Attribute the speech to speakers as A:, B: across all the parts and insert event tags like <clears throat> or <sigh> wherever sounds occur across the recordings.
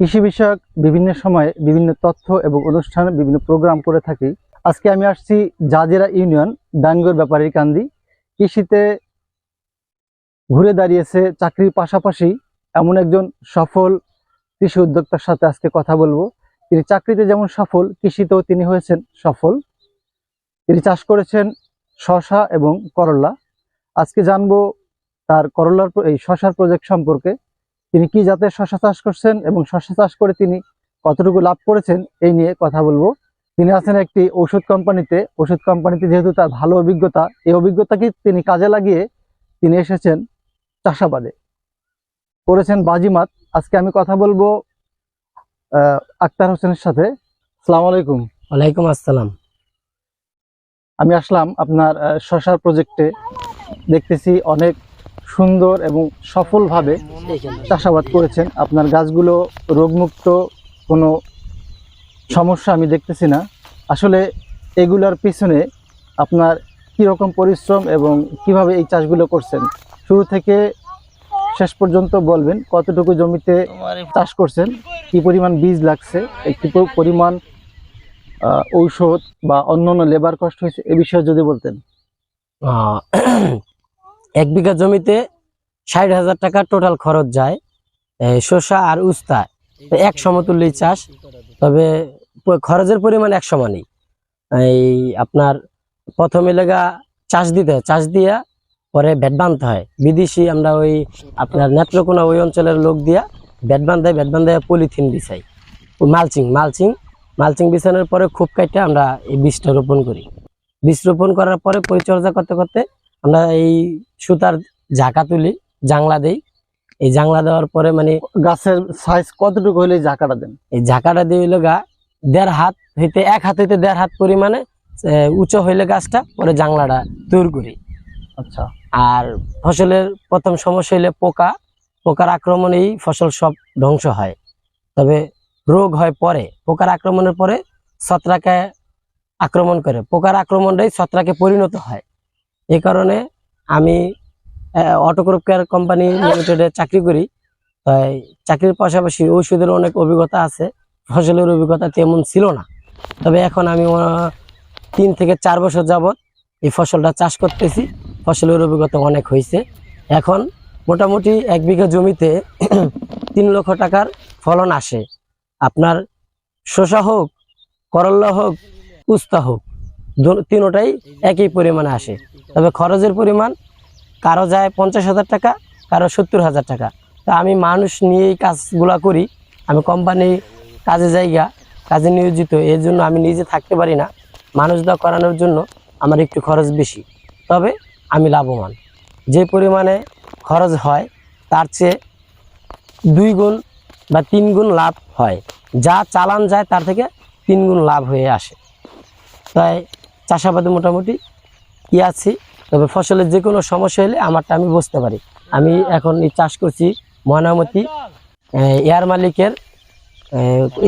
A: কৃষি বিষয়ক বিভিন্ন সময়ে বিভিন্ন তথ্য এবং অনুষ্ঠানে, বিভিন্ন প্রোগ্রাম করে থাকি। আজকে আমি আসছি জাজেরা ইউনিয়ন ডাঙ্গর ব্যাপারীর কান্দি। কৃষিতে ঘুরে দাঁড়িয়েছে চাকরির পাশাপাশি এমন একজন সফল কৃষি উদ্যোক্তার সাথে আজকে কথা বলব। তিনি চাকরিতে যেমন সফল, কৃষিতেও তিনি হয়েছেন সফল। তিনি চাষ করেছেন শশা এবং করলা। আজকে জানব তার করলার, এই শশার প্রজেক্ট সম্পর্কে। তিনি কি জাতের শশা চাষ করছেন এবং শশা চাষ করে তিনি কতটুকু লাভ করেছেন এই নিয়ে কথা বলব। তিনি আছেন একটি ওষুধ কোম্পানিতে। ওষুধ কোম্পানিতে যেহেতু তার ভালো অভিজ্ঞতা এই অভিজ্ঞতাকে তিনি কাজে লাগিয়ে তিনি এসেছেন চাষাবাদে। করেছেন বাজিমাত। আজকে আমি কথা বলব আহ, আক্তার হোসেনের সাথে। সালাম আলাইকুম।
B: ওয়ালাইকুম আসসালাম।
A: আমি আসলাম আপনার শশার প্রজেক্টে দেখতেছি অনেক সুন্দর এবং সফলভাবে চাষাবাদ করেছেন। আপনার গাছগুলো রোগমুক্ত, কোনো সমস্যা আমি দেখতেছি না। আসলে এগুলার পিছনে আপনার কি রকম পরিশ্রম এবং কীভাবে এই চাষগুলো করছেন, শুরু থেকে শেষ পর্যন্ত বলবেন, কতটুকু জমিতে চাষ করছেন, কি পরিমাণ বীজ লাগছে কি পরিমাণ ঔষধ বা অন্যান্য লেবার কষ্ট হয়েছে, এ বিষয়ে যদি বলতেন।
B: এক বিঘা জমিতে ষাট হাজার টাকা টোটাল খরচ যায় শসা আর উস্তা। এক সমতুল্যই চাষ, তবে খরচের পরিমাণ এক সমানই। এই আপনার প্রথমে লেগা চাষ দিতে হয়। চাষ দিয়া পরে ব্যাট বাঁধতে হয়। বিদেশি আমরা ওই আপনার নেত্রকোনা ওই অঞ্চলের লোক দিয়া ব্যাট বান্ধায় ব্যাট বান্ধায় পলিথিন বিছাই। মালচিং মালচিং মালচিং বিছানোর পরে খুব কাটে আমরা এই বীজটা রোপণ করি। বীজ রোপণ করার পরে পরিচর্যা করতে করতে আমরা এই সুতার ঝাঁকা তুলি জাংলা দেই। এই জাংলা দেওয়ার পরে মানে
A: গাছের সাইজ কতটুকু হলে ঝাঁকাটা দেন?
B: এই ঝাঁকাটা দিয়ে হইল গা দেড় হাত হইতে এক হাত হইতে দেড় হাত পরিমাণে উঁচু হইলে গাছটা পরে জাংলাটা তৈরি করি।
A: আচ্ছা।
B: আর ফসলের প্রথম সমস্যা হইলে পোকা। পোকার আক্রমণেই ফসল সব ধ্বংস হয়। তবে রোগ হয় পরে। পোকার আক্রমণের পরে ছত্রাকে আক্রমণ করে। পোকার আক্রমণটাই ছত্রাকে পরিণত হয়। এই কারণে আমি অটোগ্রুপ কেয়ার কোম্পানি লিমিটেডে চাকরি করি। তাই চাকরির পাশাপাশি ওষুধের অনেক অভিজ্ঞতা আছে, ফসলের অভিজ্ঞতা তেমন ছিল না। তবে এখন আমি তিন থেকে চার বছর যাবত এই ফসলটা চাষ করতেছি। ফসলের অভিজ্ঞতা অনেক হয়েছে। এখন মোটামুটি এক বিঘা জমিতে <clears throat> তিন লক্ষ টাকার ফলন আসে। আপনার শসা হোক করল্লা হোক, উস্তা হোক তিনোটাই একই পরিমাণে আসে। তবে খরচের পরিমাণ কারও যায় পঞ্চাশ হাজার টাকা, কারও সত্তর হাজার টাকা। তা আমি মানুষ নিয়েই কাজগুলা করি, আমি কোম্পানি কাজে জায়গা, কাজে নিয়োজিত, এর জন্য আমি নিজে থাকতে পারি না। মানুষ দা করানোর জন্য আমার একটু খরচ বেশি। তবে আমি লাভবান। যে পরিমাণে খরচ হয়, তার চেয়ে দুই গুণ বা তিন গুণ লাভ হয়। যা চালান যায়, তার থেকে তিন গুণ লাভ হয়ে আসে। তাই চাষাবাদে মোটামুটি ই আছি তবে ফসলের যে কোনো সমস্যা হলে আমারটা আমি বুঝতে পারি। আমি এখন এই চাষ করছি ময়নামতি আহ, এয়ার মালিকের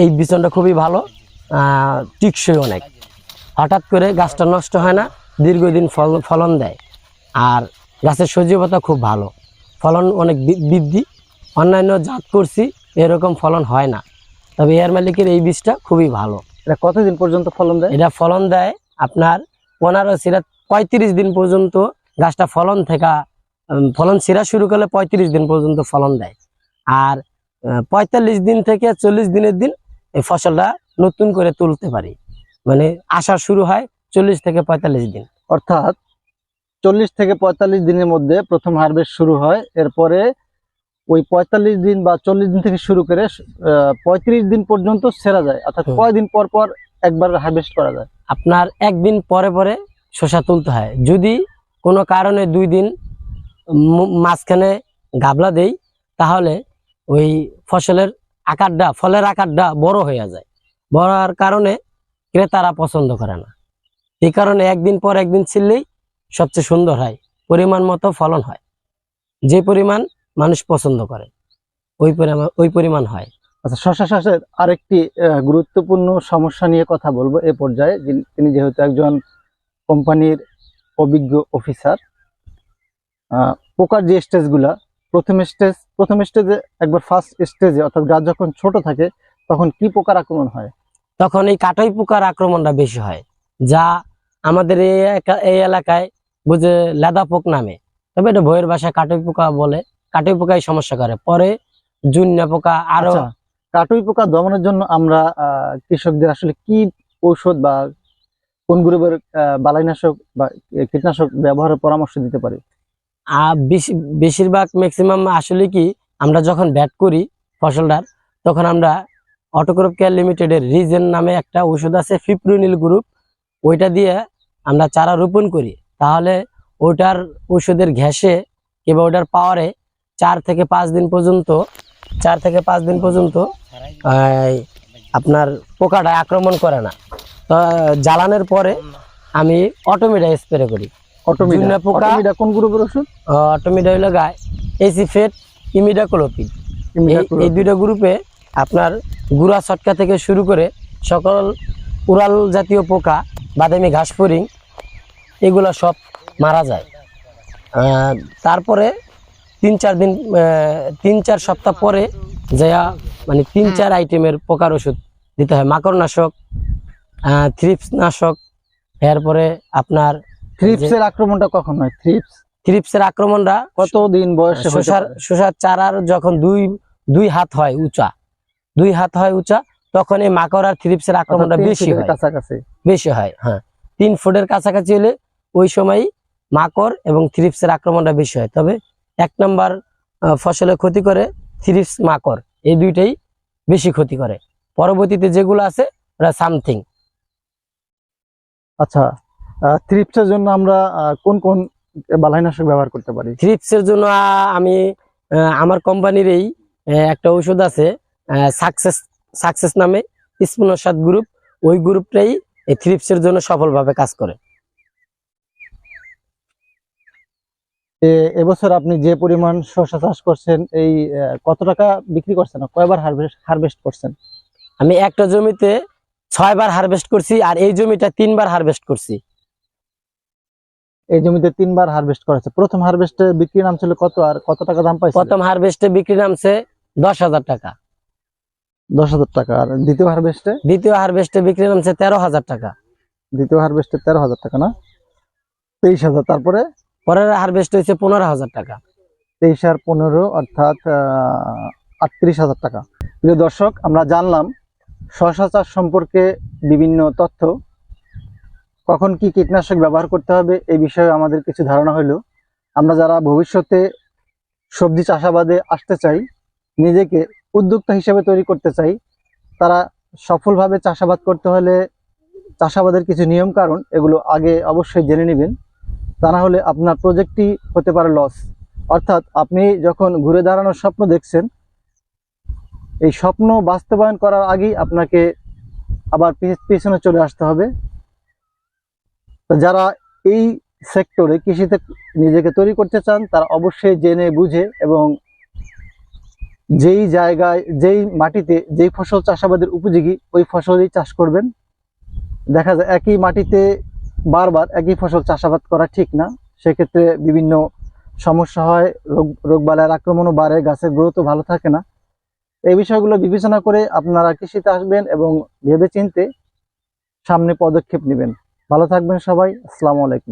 B: এই বিচনটা খুবই ভালো টিকসই অনেক। হঠাৎ করে গাছটা নষ্ট হয় না দীর্ঘদিন ফল ফলন দেয়। আর গাছের সজীবতা খুব ভালো। ফলন অনেক বৃদ্ধি। অন্যান্য জাত করছি এরকম ফলন হয় না। তবে এয়ার মালিকের এই বীজটা খুবই ভালো।
A: এটা কতদিন পর্যন্ত ফলন দেয়?
B: এটা ফলন দেয় আপনার পনেরো সিরা পঁয়ত্রিশ দিন পর্যন্ত গাছটা ফলন থেকে ফলন সিরা শুরু করলে পঁয়ত্রিশ দিন পর্যন্ত ফলন দেয়। আর পঁয়তাল্লিশ দিন থেকে চল্লিশ দিনের দিন এই ফসলটা নতুন করে তুলতে পারি। মানে আসা শুরু হয় চল্লিশ থেকে পঁয়তাল্লিশ দিন।
A: অর্থাৎ চল্লিশ থেকে পঁয়তাল্লিশ দিনের মধ্যে প্রথম হারভেস্ট শুরু হয়। এরপরে ওই পঁয়তাল্লিশ দিন বা চল্লিশ দিন থেকে শুরু করে পঁয়ত্রিশ দিন পর্যন্ত সেরা যায়। অর্থাৎ। কয়দিন পর পর একবার হারভেস্ট করা যায়?
B: আপনার একদিন পরে পরে শসা তুলতে হয়। যদি কোনো কারণে দুই দিন মাঝখানে গাবলা দেই, তাহলে ওই ফসলের আকারটা, ফলের আকারটা বড় হয়ে যায়। বড় হওয়ার কারণে ক্রেতারা পছন্দ করে না। এই কারণে একদিন পর একদিন ছিললেই সবচেয়ে সুন্দর হয়, পরিমাণ মতো ফলন হয়। যে পরিমাণ মানুষ পছন্দ করে, ওই পরিমাণ ওই পরিমাণ হয়।
A: আচ্ছা শশা চাষের আরেকটি গুরুত্বপূর্ণ সমস্যা নিয়ে কথা বলব এ পর্যায়ে। তিনি যেহেতু একজন কোম্পানির অভিজ্ঞ অফিসার পোকার যে স্টেজগুলা প্রথম স্টেজ প্রথম স্টেজে একবার ফার্স্ট স্টেজে অর্থাৎ গাছ যখন ছোট থাকে তখন কি পোকার আক্রমণ হয়?
B: তখন এই কাটই পোকার আক্রমণটা বেশি হয় যা আমাদের এই এলাকায় বুঝে লেদা পোক নামে। তবে এটা ভয়ের বাসায় কাটই পোকা বলে কাটই পোকাই সমস্যা করে। পরে জুন্না পোকা আরও
A: আচ্ছা। কাটুই পোকা দমনের জন্য আমরা কৃষকদের আসলে কি ঔষধ বা কোন গ্রুপের বালাইনাশক বা কীটনাশক ব্যবহারের পরামর্শ দিতে পারি?
B: বেশিরভাগ ম্যাক্সিমাম আসলে কি, আমরা যখন ব্যাট করি ফসলটার, তখন আমরা অটোক্রপ কেয়ার লিমিটেডের রিজেন নামে একটা ওষুধ আছে ফিপ্রোনিল গ্রুপ, ওইটা দিয়ে আমরা চারা রোপণ করি। তাহলে ওইটার ওষুধের ঘ্যাসে কিংবা ওইটার পাওয়ারে চার থেকে পাঁচ দিন পর্যন্ত চার থেকে পাঁচ দিন পর্যন্ত আপনার পোকাটা আক্রমণ করে না। তো জ্বালানোর পরে আমি অটোমেটা স্প্রে করি।
A: অটোমিডা?
B: পোকা-
A: কোন গ্রুপের ওষুধ?
B: অটোমেটা হইল গায়ে এসিফেট ইমিডাক্লোপিড। এই এই দুইটা গ্রুপে আপনার গুড়া ছটকা থেকে শুরু করে সকল উড়াল জাতীয় পোকা বাদামি ঘাস ফড়িং এগুলো সব মারা যায়। তারপরে তিন চার দিন আহ, তিন চার সপ্তাহ পরে যা মানে তিন চার আইটেমের পোকার ওষুধ দিতে হয়। মাকড় নাশক থ্রিপস নাশক এরপরে আপনার
A: থ্রিপসের আক্রমণটা কখন হয়? থ্রিপস
B: থ্রিপসের আক্রমণটা
A: কতদিন বয়সে পারে?
B: শসার চারার যখন দুই দুই হাত হয় উঁচা দুই হাত হয় উঁচা তখন এই মাকড় আর থ্রিপসের আক্রমণটা বেশি হয়।
A: কাছাকাছি।
B: বেশি হয় হ্যাঁ। তিন ফুটের কাছাকাছি হলে ওই সময় মাকড় এবং থ্রিপসের আক্রমণটা বেশি হয়। তবে এক নম্বর ফসলে ক্ষতি করে থ্রিপস মাকড়। এই দুইটাই বেশি ক্ষতি করে। পরবর্তীতে যেগুলো আছে ওরা সামথিং।
A: আচ্ছা থ্রিপস এর জন্য আমরা কোন কোন বালাইনাশক ব্যবহার করতে পারি?
B: থ্রিপসের জন্য আমি আমার কোম্পানির এই একটা ওষুধ আছে সাকসেস সাকসেস নামে স্পোনোসাদ গ্রুপ। ওই গ্রুপটাই এই থ্রিপসের জন্য সফলভাবে কাজ করে।
A: এবছর আপনি যে পরিমাণ শসা চাষ করছেন এই কত টাকা বিক্রি করছেন কয়বার হারভেস্ট হারভেস্ট করছেন?
B: আমি একটা জমিতে ছয়বার হারভেস্ট করছি আর এই জমিটা তিনবার হারভেস্ট করছি।
A: এই জমিতে তিনবার হারভেস্ট করেছে। প্রথম হারভেস্টে বিক্রি নাম ছিল কত আর কত টাকা দাম পাইছে
B: প্রথম হারভেস্টে বিক্রি নামছে দশ হাজার টাকা।
A: দশ হাজার টাকা। আর দ্বিতীয় হারভেস্টে
B: দ্বিতীয় হারভেস্টে বিক্রি নামছে তেরো হাজার টাকা।
A: দ্বিতীয় হারভেস্টে তেরো হাজার টাকা না? তেইশ হাজার। তারপরে?
B: পরের হারভেস্ট হয়েছে পনেরো হাজার টাকা।
A: তেইশ আর পনেরো, অর্থাৎ আটত্রিশ হাজার টাকা। প্রিয় দর্শক, আমরা জানলাম শশা চাষ সম্পর্কে বিভিন্ন তথ্য। কখন কি কীটনাশক ব্যবহার করতে হবে, এই বিষয়ে আমাদের কিছু ধারণা হলো আমরা যারা ভবিষ্যতে সবজি চাষাবাদে আসতে চাই, নিজেকে উদ্যোক্তা হিসেবে তৈরি করতে চাই, তারা সফলভাবে চাষাবাদ করতে হলে চাষাবাদের কিছু নিয়ম কারণ এগুলো আগে অবশ্যই জেনে নেবেন। তা না হলে আপনার প্রজেক্টটি হতে পারে লস অর্থাৎ আপনি যখন ঘুরে দাঁড়ানোর স্বপ্ন দেখছেন, এই স্বপ্ন বাস্তবায়ন করার আগেই আপনাকে আবার পেছনে চলে আসতে হবে। যারা এই সেক্টরে কৃষিতে নিজেকে তৈরি করতে চান, তারা অবশ্যই জেনে বুঝে এবং যেই জায়গায়, যেই মাটিতে, যেই ফসল চাষাবাদের উপযোগী, ওই ফসলই চাষ করবেন। দেখা যায় একই মাটিতে বারবার একই ফসল চাষাবাদ করা ঠিক না। সেক্ষেত্রে বিভিন্ন সমস্যা হয়, রোগ রোগবালার আক্রমণও বাড়ে, গাছের গ্রোথও ভালো থাকে না। এই বিষয়গুলো বিবেচনা করে আপনারা কৃষিতে আসবেন এবং ভেবে চিনতে সামনে পদক্ষেপ নেবেন। ভালো থাকবেন সবাই, আসসালামু আলাইকুম।